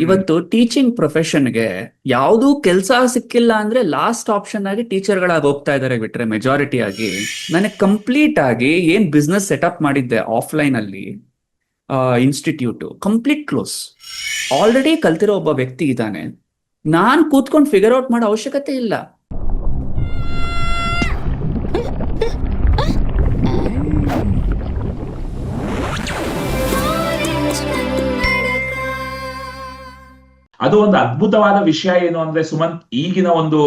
ಇವತ್ತು ಟೀಚಿಂಗ್ ಪ್ರೊಫೆಷನ್ಗೆ ಯಾವ್ದು ಕೆಲಸ ಸಿಕ್ಕಿಲ್ಲ ಅಂದ್ರೆ ಲಾಸ್ಟ್ ಆಪ್ಷನ್ ಆಗಿ ಟೀಚರ್ಗಳಾಗಿ ಹೋಗ್ತಾ ಇದಾರೆ ಬಿಟ್ರೆ ಮೆಜಾರಿಟಿ ಆಗಿ. ನನಗೆ ಕಂಪ್ಲೀಟ್ ಆಗಿ ಏನ್ ಬಿಸ್ನೆಸ್ ಸೆಟಪ್ ಮಾಡಿದ್ದೆ ಆಫ್ಲೈನ್ ಅಲ್ಲಿ ಇನ್ಸ್ಟಿಟ್ಯೂಟ್ ಕಂಪ್ಲೀಟ್ ಕ್ಲೋಸ್ ಆಲ್ರೆಡಿ ಕಲ್ತಿರೋ ಒಬ್ಬ ವ್ಯಕ್ತಿ ಇದ್ದಾನೆ. ನಾನ್ ಕೂತ್ಕೊಂಡು ಫಿಗರ್ ಔಟ್ ಮಾಡೋ ಅವಶ್ಯಕತೆ ಇಲ್ಲ. ಅದು ಒಂದು ಅದ್ಭುತವಾದ ವಿಷಯ ಏನು ಅಂದ್ರೆ ಸುಮಂತ್, ಈಗಿನ ಒಂದು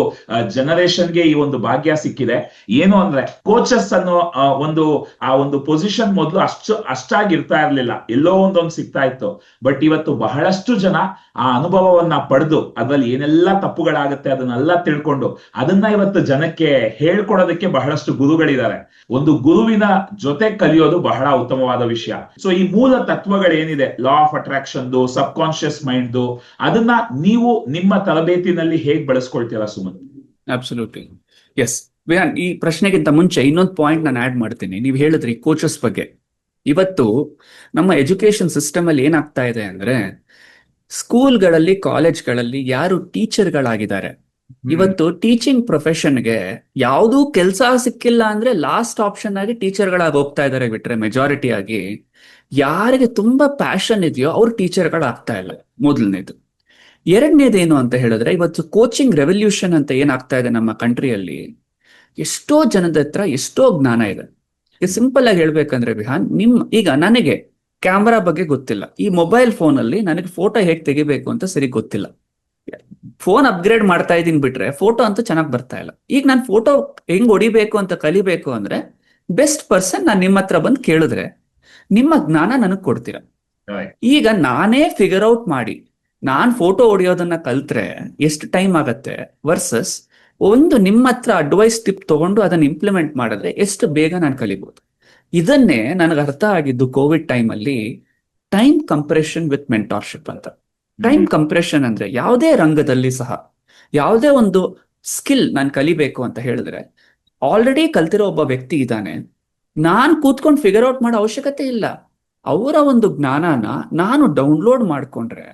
ಜನರೇಷನ್ಗೆ ಈ ಒಂದು ಭಾಗ್ಯ ಸಿಕ್ಕಿದೆ. ಏನು ಅಂದ್ರೆ ಕೋಚಸ್ ಅನ್ನೋ ಒಂದು, ಆ ಒಂದು ಪೊಸಿಷನ್ ಮೊದಲು ಅಷ್ಟು ಅಷ್ಟಾಗಿ ಇರ್ತಾ ಇರ್ಲಿಲ್ಲ. ಎಲ್ಲೋ ಒಂದೊಂದು ಸಿಗ್ತಾ ಇತ್ತು. ಬಟ್ ಇವತ್ತು ಬಹಳಷ್ಟು ಜನ ಆ ಅನುಭವವನ್ನ ಪಡೆದು, ಅದ್ರಲ್ಲಿ ಏನೆಲ್ಲ ತಪ್ಪುಗಳಾಗುತ್ತೆ ಅದನ್ನೆಲ್ಲ ತಿಳ್ಕೊಂಡು, ಅದನ್ನ ಇವತ್ತು ಜನಕ್ಕೆ ಹೇಳ್ಕೊಡೋದಕ್ಕೆ ಬಹಳಷ್ಟು ಗುರುಗಳಿದ್ದಾರೆ. ಒಂದು ಗುರುವಿನ ಜೊತೆ ಕಲಿಯೋದು ಬಹಳ ಉತ್ತಮವಾದ ವಿಷಯ. ಸೊ ಈ ಮೂಲ ತತ್ವಗಳೇನಿದೆ? Law of attraction subconscious mind ಅದನ್ನ ನೀವು ನಿಮ್ಮ ತರಬೇತಿನಲ್ಲಿ ಹೇಗ್ ಬಳಸ್ಕೊಳ್ತೀರಾ ಸುಮನ್ ಅಬ್ಸಲ್ಯೂಟ್ಲಿ ಎಸ್ ವಿಹಾನ್ ಈ ಪ್ರಶ್ನೆಗಿಂತ ಮುಂಚೆ ಇನ್ನೊಂದು ಪಾಯಿಂಟ್ ನಾನು ಆಡ್ ಮಾಡ್ತೀನಿ. ನೀವು ಹೇಳಿದ್ರಿ ಕೋಚಸ್ ಬಗ್ಗೆ. ಇವತ್ತು ನಮ್ಮ ಎಜುಕೇಶನ್ ಸಿಸ್ಟಮ್ ಅಲ್ಲಿ ಏನಾಗ್ತಾ ಇದೆ ಅಂದ್ರೆ ಸ್ಕೂಲ್ಗಳಲ್ಲಿ ಕಾಲೇಜ್ಗಳಲ್ಲಿ ಯಾರು ಟೀಚರ್ಗಳಾಗಿದ್ದಾರೆ ಇವತ್ತು ಟೀಚಿಂಗ್ ಪ್ರೊಫೆಷನ್ಗೆ ಯಾವುದೂ ಕೆಲಸ ಸಿಕ್ಕಿಲ್ಲ ಅಂದ್ರೆ ಲಾಸ್ಟ್ ಆಪ್ಷನ್ ಆಗಿ ಟೀಚರ್ಗಳಾಗಿ ಹೋಗ್ತಾ ಇದಾರೆ ಬಿಟ್ರೆ ಮೆಜಾರಿಟಿ ಆಗಿ. ಯಾರಿಗೆ ತುಂಬಾ ಪ್ಯಾಷನ್ ಇದೆಯೋ ಅವ್ರು ಟೀಚರ್ಗಳಾಗ್ತಾ ಇಲ್ಲ. ಮೊದಲನೇದು. ಎರಡನೇದೇನು ಅಂತ ಹೇಳಿದ್ರೆ ಇವತ್ತು ಕೋಚಿಂಗ್ ರೆವಲ್ಯೂಷನ್ ಅಂತ ಏನಾಗ್ತಾ ಇದೆ ನಮ್ಮ ಕಂಟ್ರಿಯಲ್ಲಿ ಎಷ್ಟೋ ಜನದ ಹತ್ರ ಎಷ್ಟೋ ಜ್ಞಾನ ಇದೆ. ಈಗ ಸಿಂಪಲ್ ಆಗಿ ಹೇಳ್ಬೇಕಂದ್ರೆ ವಿಹಾನ್ ನಿಮ್ ಈಗ ನನಗೆ ಕ್ಯಾಮ್ರಾ ಬಗ್ಗೆ ಗೊತ್ತಿಲ್ಲ. ಈ ಮೊಬೈಲ್ ಫೋನ್ ಅಲ್ಲಿ ನನಗೆ ಫೋಟೋ ಹೇಗೆ ತೆಗಿಬೇಕು ಅಂತ ಸರಿ ಗೊತ್ತಿಲ್ಲ. ಫೋನ್ ಅಪ್ಗ್ರೇಡ್ ಮಾಡ್ತಾ ಇದೀನಿ ಬಿಟ್ರೆ ಫೋಟೋ ಅಂತೂ ಚೆನ್ನಾಗಿ ಬರ್ತಾ ಇಲ್ಲ. ಈಗ ನಾನು ಫೋಟೋ ಹೆಂಗ್ ಹೊಡಿಬೇಕು ಅಂತ ಕಲಿಬೇಕು ಅಂದ್ರೆ ಬೆಸ್ಟ್ ಪರ್ಸನ್ ನಾನು ನಿಮ್ಮ ಹತ್ರ ಬಂದು ಕೇಳಿದ್ರೆ ನಿಮ್ಮ ಜ್ಞಾನ ನನಗೆ ಕೊಡ್ತೀರಾ. ಈಗ ನಾನೇ ಫಿಗರ್ ಔಟ್ ಮಾಡಿ ನಾನ್ ಫೋಟೋ ಹೊಡಿಯೋದನ್ನ ಕಲ್ತ್ರೆ ಎಷ್ಟು ಟೈಮ್ ಆಗತ್ತೆ ವರ್ಸಸ್ ಒಂದು ನಿಮ್ಮ ಹತ್ರ ಅಡ್ವೈಸ್ ಟಿಪ್ ತಗೊಂಡು ಅದನ್ನ ಇಂಪ್ಲಿಮೆಂಟ್ ಮಾಡಿದ್ರೆ ಎಷ್ಟು ಬೇಗ ನಾನು ಕಲಿಬಹುದು ಇದನ್ನೇ ನನಗೆ ಅರ್ಥ ಆಗಿದ್ದು ಕೋವಿಡ್ ಟೈಮ್ ಅಲ್ಲಿ ಟೈಮ್ ಕಂಪ್ರೆಷನ್ ವಿತ್ ಮೆಂಟಾರ್ಶಿಪ್ ಅಂತ. ಟೈಮ್ ಕಂಪ್ರೆಷನ್ ಅಂದ್ರೆ ಯಾವುದೇ ರಂಗದಲ್ಲಿ ಸಹ ಯಾವುದೇ ಒಂದು ಸ್ಕಿಲ್ ನಾನು ಕಲಿಬೇಕು ಅಂತ ಹೇಳಿದ್ರೆ ಆಲ್ರೆಡಿ ಕಲ್ತಿರೋ ಒಬ್ಬ ವ್ಯಕ್ತಿ ಇದ್ದಾನೆ ನಾನ್ ಕೂತ್ಕೊಂಡು ಫಿಗರ್ ಔಟ್ ಮಾಡೋ ಅವಶ್ಯಕತೆ ಇಲ್ಲ. ಅವರ ಒಂದು ಜ್ಞಾನನ ನಾನು ಡೌನ್ಲೋಡ್ ಮಾಡ್ಕೊಂಡ್ರೆ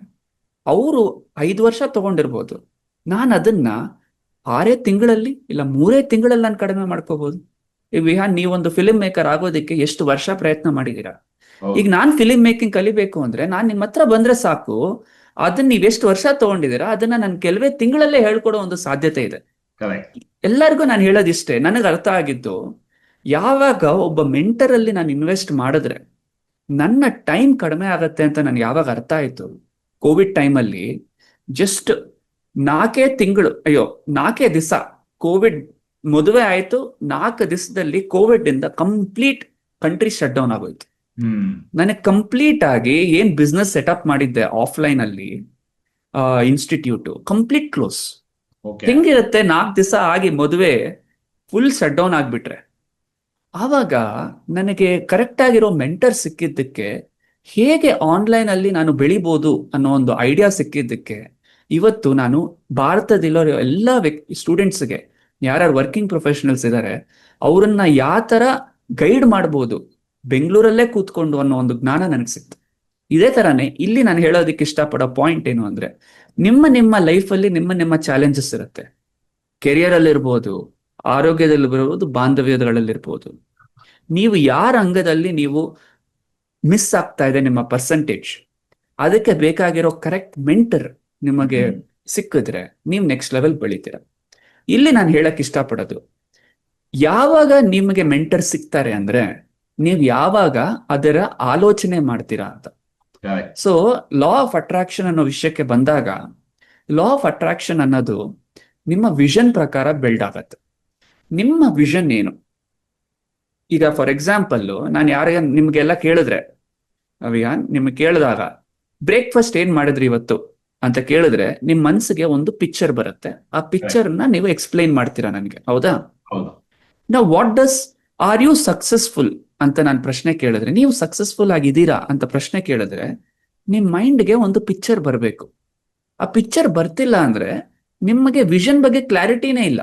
ಅವರು ಐದು ವರ್ಷ ತಗೊಂಡಿರ್ಬೋದು. ನಾನು ಅದನ್ನ ಆರೇ ತಿಂಗಳಲ್ಲಿ ಇಲ್ಲ ಮೂರೇ ತಿಂಗಳಲ್ಲಿ ನಾನು ಕಡಿಮೆ ಮಾಡ್ಕೋಬಹುದು ಈಗ ವಿಹಾನ್ ನೀವೊಂದು ಫಿಲ್ಮ್ ಮೇಕರ್ ಆಗೋದಕ್ಕೆ ಎಷ್ಟು ವರ್ಷ ಪ್ರಯತ್ನ ಮಾಡಿದೀರಾ? ಈಗ ನಾನ್ ಫಿಲ್ಮ್ ಮೇಕಿಂಗ್ ಕಲಿಬೇಕು ಅಂದ್ರೆ ನಾನ್ ನಿಮ್ಮ ಹತ್ರ ಬಂದ್ರೆ ಸಾಕು. ಅದನ್ನ ನೀವ್ ಎಷ್ಟು ವರ್ಷ ತಗೊಂಡಿದ್ದೀರಾ ಅದನ್ನ ನಾನು ಕೆಲವೇ ತಿಂಗಳಲ್ಲೇ ಹೇಳ್ಕೊಡೋ ಒಂದು ಸಾಧ್ಯತೆ ಇದೆ. ಎಲ್ಲರಿಗೂ ನಾನು ಹೇಳೋದಿಷ್ಟೇ ನನಗೆ ಅರ್ಥ ಆಗಿದ್ದು ಯಾವಾಗ ಒಬ್ಬ ಮೆಂಟರ್ ಅಲ್ಲಿ ನಾನು ಇನ್ವೆಸ್ಟ್ ಮಾಡಿದ್ರೆ ನನ್ನ ಟೈಮ್ ಕಡಿಮೆ ಆಗತ್ತೆ ಅಂತ ನನ್ಗೆ ಯಾವಾಗ ಅರ್ಥ ಆಯ್ತು? ಕೋವಿಡ್ ಟೈಮಲ್ಲಿ ಜಸ್ಟ್ ನಾಲ್ಕೇ ತಿಂಗಳು ಅಯ್ಯೋ ನಾಲ್ಕೇ ದಿವಸ ಕೋವಿಡ್ ಮದುವೆ ಆಯ್ತು ನಾಲ್ಕು ದಿವಸದಲ್ಲಿ ಕೋವಿಡ್ ಇಂದ ಕಂಪ್ಲೀಟ್ ಕಂಟ್ರಿ ಶಟ್ ಡೌನ್ ಆಗೋಯ್ತು. ನನಗೆ ಕಂಪ್ಲೀಟ್ ಆಗಿ ಏನ್ ಬಿಸ್ನೆಸ್ ಸೆಟಪ್ ಮಾಡಿದ್ದೆ ಆಫ್ಲೈನ್ ಅಲ್ಲಿ ಇನ್ಸ್ಟಿಟ್ಯೂಟ್ ಕಂಪ್ಲೀಟ್ ಕ್ಲೋಸ್ ಹೆಂಗಿರುತ್ತೆ ನಾಲ್ಕು ದಿವಸ ಆಗಿ ಮದುವೆ ಫುಲ್ ಶಟ್ ಡೌನ್ ಆಗ್ಬಿಟ್ರೆ? ಆವಾಗ ನನಗೆ ಕರೆಕ್ಟ್ ಆಗಿರೋ ಮೆಂಟರ್ ಸಿಕ್ಕಿದ್ದಕ್ಕೆ ಹೇಗೆ ಆನ್ಲೈನ್ ಅಲ್ಲಿ ನಾನು ಬೆಳಿಬೋದು ಅನ್ನೋ ಒಂದು ಐಡಿಯಾ ಸಿಕ್ಕಿದ್ದಕ್ಕೆ ಇವತ್ತು ನಾನು ಭಾರತದಲ್ಲಿರೋ ಎಲ್ಲ ವ್ಯಕ್ತಿ ಸ್ಟೂಡೆಂಟ್ಸ್ಗೆ ಯಾರ್ಯಾರು ವರ್ಕಿಂಗ್ ಪ್ರೊಫೆಷನಲ್ಸ್ ಇದ್ದಾರೆ ಅವರನ್ನ ಯಾವ ತರ ಗೈಡ್ ಮಾಡ್ಬೋದು, ಬೆಂಗಳೂರಲ್ಲೇ ಕೂತ್ಕೊಂಡು ಅನ್ನೋ ಒಂದು ಜ್ಞಾನ ನನಗೆ ಸಿಕ್ತು. ಇದೇ ತರಾನೇ ಇಲ್ಲಿ ನಾನು ಹೇಳೋದಕ್ಕೆ ಇಷ್ಟಪಡೋ ಪಾಯಿಂಟ್ ಏನು ಅಂದ್ರೆ, ನಿಮ್ಮ ನಿಮ್ಮ ಲೈಫಲ್ಲಿ ನಿಮ್ಮ ನಿಮ್ಮ ಚಾಲೆಂಜಸ್ ಇರುತ್ತೆ. ಕೆರಿಯರ್ ಅಲ್ಲಿ ಇರ್ಬೋದು ಆರೋಗ್ಯದಲ್ಲಿರ್ಬೋದು ಬಾಂಧವ್ಯಗಳಲ್ಲಿರ್ಬೋದು ನೀವು ಯಾರ ಅಂಗದಲ್ಲಿ ನೀವು ಮಿಸ್ ಆಗ್ತಾ ಇದೆ ನಿಮ್ಮ ಪರ್ಸೆಂಟೇಜ್ ಅದಕ್ಕೆ ಬೇಕಾಗಿರೋ ಕರೆಕ್ಟ್ ಮೆಂಟರ್ ನಿಮಗೆ ಸಿಕ್ಕಿದ್ರೆ ನೀವು ನೆಕ್ಸ್ಟ್ ಲೆವೆಲ್ ಬೆಳಿತೀರ. ಇಲ್ಲಿ ನಾನು ಹೇಳಕ್ ಇಷ್ಟಪಡೋದು. ಯಾವಾಗ ನಿಮಗೆ ಮೆಂಟರ್ ಸಿಗ್ತಾರೆ ಅಂದ್ರೆ ನೀವು ಯಾವಾಗ ಅದರ ಆಲೋಚನೆ ಮಾಡ್ತೀರಾ ಅಂತ. ಸೊ ಲಾ ಆಫ್ ಅಟ್ರಾಕ್ಷನ್ ಅನ್ನೋ ವಿಷಯಕ್ಕೆ ಬಂದಾಗ ಲಾ ಆಫ್ ಅಟ್ರಾಕ್ಷನ್ ಅನ್ನೋದು ನಿಮ್ಮ ವಿಷನ್ ಪ್ರಕಾರ ಬಿಲ್ಡ್ ಆಗತ್ತೆ. ನಿಮ್ಮ ವಿಷನ್ ಏನು? ಈಗ ಫಾರ್ ಎಕ್ಸಾಂಪಲ್ ನಾನು ಯಾರ ನಿಮ್ಗೆಲ್ಲ ಕೇಳಿದ್ರೆ ಅವಿಯಾನ್ ನಿಮ್ಗೆ ಕೇಳಿದಾಗ ಬ್ರೇಕ್ಫಾಸ್ಟ್ ಏನ್ ಮಾಡಿದ್ರಿ ಇವತ್ತು ಅಂತ ಕೇಳಿದ್ರೆ ನಿಮ್ ಮನ್ಸಿಗೆ ಒಂದು ಪಿಕ್ಚರ್ ಬರುತ್ತೆ. ಆ ಪಿಕ್ಚರ್ನ ನೀವು ಎಕ್ಸ್ಪ್ಲೈನ್ ಮಾಡ್ತೀರಾ ನನಗೆ ಹೌದಾ? ನಾವು what does are you successful ಅಂತ ನಾನು ಪ್ರಶ್ನೆ ಕೇಳಿದ್ರೆ ನೀವು ಸಕ್ಸಸ್ಫುಲ್ ಆಗಿದ್ದೀರಾ ಅಂತ ಪ್ರಶ್ನೆ ಕೇಳಿದ್ರೆ ನಿಮ್ ಮೈಂಡ್ಗೆ ಒಂದು ಪಿಕ್ಚರ್ ಬರಬೇಕು. ಆ ಪಿಕ್ಚರ್ ಬರ್ತಿಲ್ಲ ಅಂದ್ರೆ ನಿಮಗೆ ವಿಷನ್ ಬಗ್ಗೆ ಕ್ಲಾರಿಟಿನೇ ಇಲ್ಲ.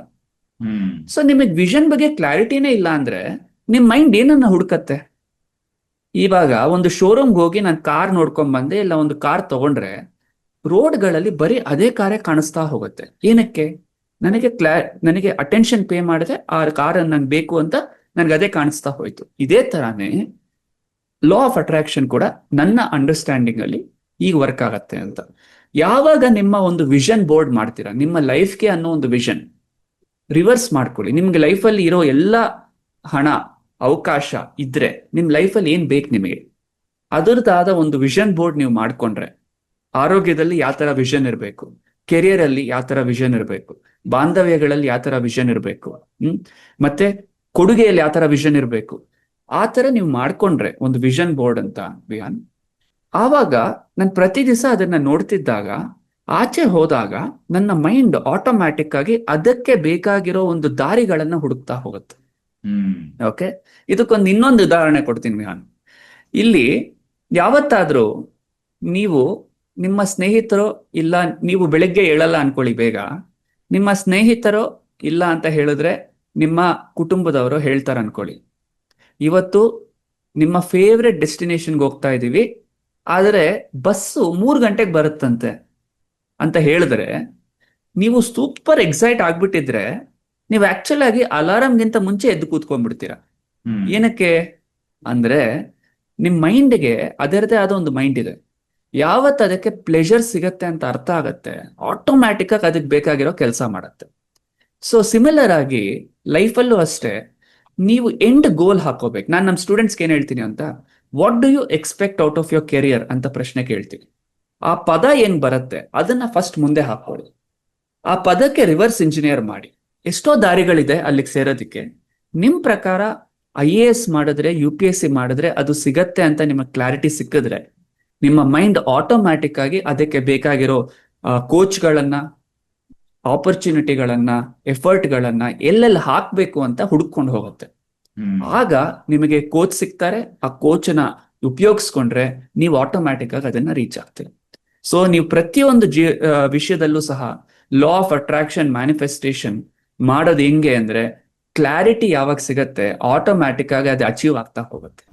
ಸೊ ನಿಮಗೆ ವಿಷನ್ ಬಗ್ಗೆ ಕ್ಲಾರಿಟಿನೇ ಇಲ್ಲ ಅಂದ್ರೆ ನಿಮ್ ಮೈಂಡ್ ಏನನ್ನ ಹುಡುಕತ್ತೆ? ಇವಾಗ ಒಂದು ಶೋರೂಮ್ಗೆ ಹೋಗಿ ನಾನು ಕಾರ್ ನೋಡ್ಕೊಂಡ್ ಬಂದೆ, ಇಲ್ಲ ಒಂದು ಕಾರ್ ತಗೊಂಡ್ರೆ, ರೋಡ್ಗಳಲ್ಲಿ ಬರೀ ಅದೇ ಕಾರೇ ಕಾಣಿಸ್ತಾ ಹೋಗುತ್ತೆ. ಏನಕ್ಕೆ? ನನಗೆ ಕ್ಲಾ, ನನಗೆ ಅಟೆನ್ಷನ್ ಪೇ ಮಾಡಿದೆ ಆ ಕಾರ್ ನಂಗೆ ಬೇಕು ಅಂತ ನನಗೆ ಅದೇ ಕಾಣಿಸ್ತಾ ಹೋಯ್ತು. ಇದೇ ತರಾನೇ ಲಾ ಆಫ್ ಅಟ್ರಾಕ್ಷನ್ ಕೂಡ ನನ್ನ ಅಂಡರ್ಸ್ಟ್ಯಾಂಡಿಂಗ್ ಅಲ್ಲಿ ಈಗ ವರ್ಕ್ ಆಗತ್ತೆ ಅಂತ. ಯಾವಾಗ ನಿಮ್ಮ ಒಂದು ವಿಷನ್ ಬೋರ್ಡ್ ಮಾಡ್ತೀರಾ? ನಿಮ್ಮ ಲೈಫ್ಗೆ ಅನ್ನೋ ಒಂದು ವಿಷನ್ ರಿವರ್ಸ್ ಮಾಡ್ಕೊಳ್ಳಿ. ನಿಮ್ಗೆ ಲೈಫಲ್ಲಿ ಇರೋ ಎಲ್ಲ ಹಣ ಅವಕಾಶ ಇದ್ರೆ ನಿಮ್ ಲೈಫಲ್ಲಿ ಏನ್ ಬೇಕು ನಿಮಗೆ? ಅದರದಾದ ಒಂದು ವಿಷನ್ ಬೋರ್ಡ್ ನೀವು ಮಾಡ್ಕೊಂಡ್ರೆ ಆರೋಗ್ಯದಲ್ಲಿ ಯಾವ ತರ ವಿಷನ್ ಇರಬೇಕು? ಕೆರಿಯರ್ ಅಲ್ಲಿ ಯಾವ ತರ ವಿಷನ್ ಇರಬೇಕು? ಬಾಂಧವ್ಯಗಳಲ್ಲಿ ಯಾವ ತರ ವಿಷನ್ ಇರಬೇಕು? ಹ್ಮ್? ಮತ್ತೆ ಕೊಡುಗೆಯಲ್ಲಿ ಯಾವ ತರ ವಿಷನ್ ಇರಬೇಕು? ಆ ತರ ನೀವು ಮಾಡ್ಕೊಂಡ್ರೆ ಒಂದು ವಿಷನ್ ಬೋರ್ಡ್ ಅಂತ ವಿಹಾನ್ ಆವಾಗ ನಾನು ಪ್ರತಿ ದಿವಸ ಅದನ್ನ ನೋಡ್ತಿದ್ದಾಗ ಆಚೆ ಹೋದಾಗ ನನ್ನ ಮೈಂಡ್ ಆಟೋಮ್ಯಾಟಿಕ್ ಆಗಿ ಅದಕ್ಕೆ ಬೇಕಾಗಿರೋ ಒಂದು ದಾರಿಗಳನ್ನ ಹುಡುಕ್ತಾ ಹೋಗುತ್ತೆ. ಓಕೆ? ಇದಕ್ಕೊಂದು ಇನ್ನೊಂದು ಉದಾಹರಣೆ ಕೊಡ್ತೀನಿ ವಿಹಾನ್ ಇಲ್ಲಿ ಯಾವತ್ತಾದ್ರೂ ನೀವು ನಿಮ್ಮ ಸ್ನೇಹಿತರು ಇಲ್ಲ ನೀವು ಬೆಳಗ್ಗೆ ಏಳಲ್ಲ ಅನ್ಕೊಳ್ಳಿ ಬೇಗ. ನಿಮ್ಮ ಸ್ನೇಹಿತರು ಇಲ್ಲ ಅಂತ ಹೇಳಿದ್ರೆ ನಿಮ್ಮ ಕುಟುಂಬದವರು ಹೇಳ್ತಾರೆ ಅನ್ಕೊಳ್ಳಿ. ಇವತ್ತು ನಿಮ್ಮ ಫೇವ್ರೆಟ್ ಡೆಸ್ಟಿನೇಷನ್ಗೆ ಹೋಗ್ತಾ ಇದೀವಿ. ಆದರೆ ಬಸ್ಸು ಮೂರು ಗಂಟೆಗೆ ಬರುತ್ತಂತೆ ಅಂತ ಹೇಳಿದ್ರೆ ನೀವು ಸೂಪರ್ ಎಕ್ಸೈಟ್ ಆಗ್ಬಿಟ್ಟಿದ್ರೆ ನೀವು ಆಕ್ಚುಲ್ ಆಗಿ ಅಲಾರಾಮ್ಗಿಂತ ಮುಂಚೆ ಎದ್ದು ಕೂತ್ಕೊಂಡ್ಬಿಡ್ತೀರಾ? ಏನಕ್ಕೆ? ಅಂದ್ರೆ ನಿಮ್ ಮೈಂಡ್ಗೆ ಅದರದೇ ಆದ ಒಂದು ಮೈಂಡ್ ಇದೆ. ಯಾವತ್ತ ಅದಕ್ಕೆ ಪ್ಲೆಷರ್ ಸಿಗತ್ತೆ ಅಂತ ಅರ್ಥ ಆಗತ್ತೆ ಆಟೋಮ್ಯಾಟಿಕ್ ಆಗಿ ಅದಕ್ಕೆ ಬೇಕಾಗಿರೋ ಕೆಲಸ ಮಾಡತ್ತೆ. ಸೊ ಸಿಮಿಲರ್ ಆಗಿ ಲೈಫಲ್ಲೂ ಅಷ್ಟೇ ನೀವು ಎಂಡ್ ಗೋಲ್ ಹಾಕೋಬೇಕು. ನಾನು ನಮ್ಮ ಸ್ಟೂಡೆಂಟ್ಸ್ಗೆ ಏನ್ ಹೇಳ್ತೀನಿ ಅಂತ? What do you expect out of your career ಅಂತ ಪ್ರಶ್ನೆ ಕೇಳ್ತೀನಿ. ಆ ಪದ ಏನ್ ಬರುತ್ತೆ ಅದನ್ನ ಫಸ್ಟ್ ಮುಂದೆ ಹಾಕೊಳ್ಳಿ ಆ ಪದಕ್ಕೆ ರಿವರ್ಸ್ ಇಂಜಿನಿಯರ್ ಮಾಡಿ. ಎಷ್ಟೋ ದಾರಿಗಳಿದೆ ಅಲ್ಲಿಗೆ ಸೇರೋದಿಕ್ಕೆ. ನಿಮ್ ಪ್ರಕಾರ ಐ ಎ ಎಸ್ ಮಾಡಿದ್ರೆ ಯು ಪಿ ಎಸ್ ಸಿ ಮಾಡಿದ್ರೆ ಅದು ಸಿಗತ್ತೆ ಅಂತ ನಿಮಗೆ ಕ್ಲಾರಿಟಿ ಸಿಕ್ಕಿದ್ರೆ ನಿಮ್ಮ ಮೈಂಡ್ ಆಟೋಮ್ಯಾಟಿಕ್ ಆಗಿ ಅದಕ್ಕೆ ಬೇಕಾಗಿರೋ ಕೋಚ್ಗಳನ್ನ ಆಪರ್ಚುನಿಟಿಗಳನ್ನ ಎಫರ್ಟ್ಗಳನ್ನ ಎಲ್ಲೆಲ್ಲಿ ಹಾಕ್ಬೇಕು ಅಂತ ಹುಡುಕೊಂಡು ಹೋಗುತ್ತೆ. ಆಗ ನಿಮಗೆ ಕೋಚ್ ಸಿಗ್ತಾರೆ ಆ ಕೋಚ್ನ ಉಪಯೋಗಿಸ್ಕೊಂಡ್ರೆ ನೀವು ಆಟೋಮ್ಯಾಟಿಕ್ ಆಗಿ ಅದನ್ನ ರೀಚ್ ಆಗ್ತೀರಿ. ಸೊ ನೀವು ಪ್ರತಿಯೊಂದು ಜಿ ವಿಷಯದಲ್ಲೂ ಸಹ ಲಾ ಆಫ್ ಅಟ್ರಾಕ್ಷನ್ ಮ್ಯಾನಿಫೆಸ್ಟೇಷನ್ ಮಾಡೋದು ಹೆಂಗೆ ಅಂದ್ರೆ ಕ್ಲಾರಿಟಿ ಯಾವಾಗ ಸಿಗತ್ತೆ ಆಟೋಮ್ಯಾಟಿಕ್ ಆಗಿ ಅದು ಅಚೀವ್ ಆಗ್ತಾ ಹೋಗುತ್ತೆ.